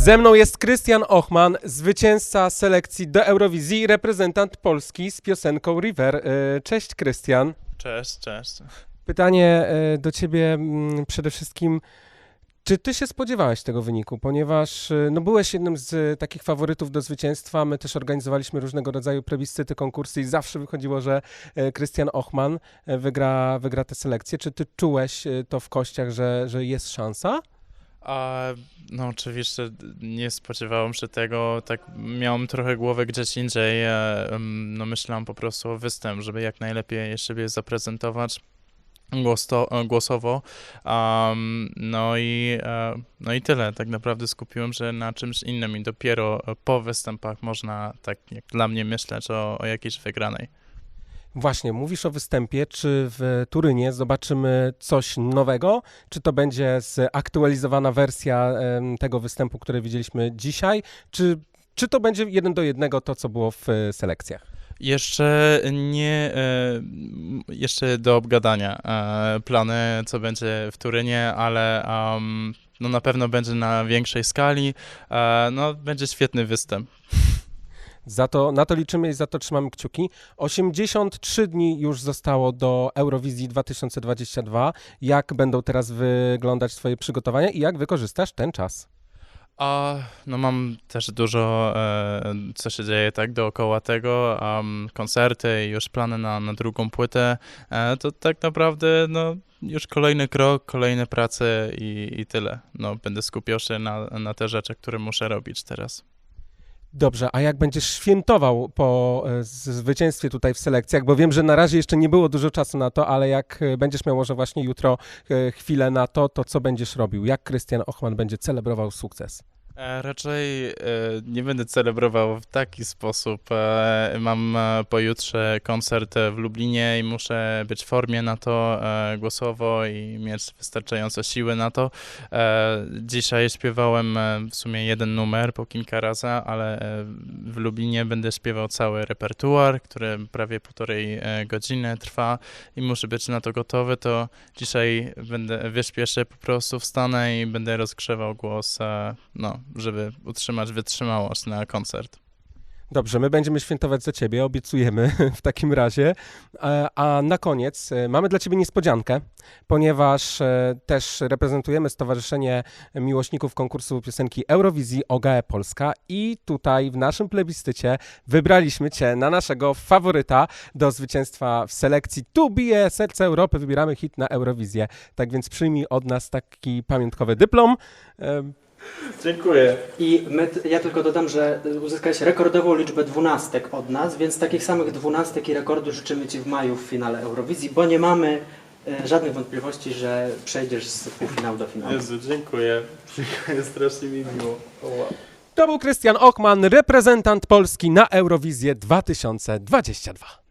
Ze mną jest Krystian Ochman, zwycięzca selekcji do Eurowizji, reprezentant Polski z piosenką River. E, Cześć Krystian. Cześć, cześć. Pytanie e, do ciebie mm, przede wszystkim. Czy ty się spodziewałeś tego wyniku? Ponieważ e, no, byłeś jednym z takich faworytów do zwycięstwa. My też organizowaliśmy różnego rodzaju plebiscyty, konkursy i zawsze wychodziło, że Krystian Ochman wygra, wygra tę selekcję. Czy ty czułeś to w kościach, że, że jest szansa? A, no oczywiście nie spodziewałem się tego, tak miałem trochę głowę gdzieś indziej, e, no myślałem po prostu o występ, żeby jak najlepiej siebie zaprezentować e, głosowo, Am, no i e, no i tyle, tak naprawdę skupiłem się na czymś innym i dopiero po występach można, tak jak dla mnie myśleć o, o jakiejś wygranej. Właśnie, mówisz o występie. Czy w Turynie zobaczymy coś nowego? Czy to będzie zaktualizowana wersja tego występu, który widzieliśmy dzisiaj? Czy, czy to będzie jeden do jednego to, co było w e, selekcjach? Jeszcze nie, e, jeszcze do obgadania e, plany, co będzie w Turynie, ale am, no na pewno będzie na większej skali. No, będzie świetny występ. Za to, na to liczymy i za to trzymamy kciuki. 83 dni już zostało do Eurowizji 2022. Jak będą teraz wyglądać Twoje przygotowania i jak wykorzystasz ten czas? A, no mam też dużo, e, co się dzieje tak dookoła tego, am, koncerty i już plany na, na drugą płytę. E, to tak naprawdę, no, już kolejny krok, kolejne prace i, i tyle. No, będę skupiał się na, na te rzeczy, które muszę robić teraz. Dobrze, a jak będziesz świętował po e, zwycięstwie tutaj w selekcjach, bo wiem, że na razie jeszcze nie było dużo czasu na to, ale jak e, będziesz miał może właśnie jutro e, chwilę na to, to co będziesz robił? Jak Krystian Ochman będzie celebrował sukces? E, Raczej e, nie będę celebrował w taki sposób. E, Mam pojutrze koncert w Lublinie i muszę być w formie na to głosowo i mieć wystarczające siły na to. Dzisiaj śpiewałem w sumie jeden numer po kilka razy, ale w Lublinie będę śpiewał cały repertuar, który prawie półtorej godziny trwa i muszę być na to gotowy. To dzisiaj będę wyśpię się, po prostu wstanę i będę rozgrzewał głos, no, żeby utrzymać wytrzymałość na koncert. Dobrze, my będziemy świętować za ciebie, obiecujemy w takim razie. E, A na koniec e, mamy dla ciebie niespodziankę, ponieważ e, też reprezentujemy Stowarzyszenie Miłośników Konkursu Piosenki Eurowizji OGE Polska i tutaj w naszym plebiscycie wybraliśmy cię na naszego faworyta do zwycięstwa w selekcji Tu bije serce Europy, wybieramy hit na Eurowizję. Tak więc przyjmij od nas taki pamiątkowy dyplom. Dziękuję. I my, ja tylko dodam, że uzyskałeś rekordową liczbę dwunastek od nas, więc takich samych dwunastek i rekordu życzymy Ci w maju w finale Eurowizji, bo nie mamy e, żadnych wątpliwości, że przejdziesz z półfinału do finału. Jezu, dziękuję. Dziękuję, strasznie mi miło. O, wow. To był Krystian Ochman, reprezentant Polski na Eurowizję 2022.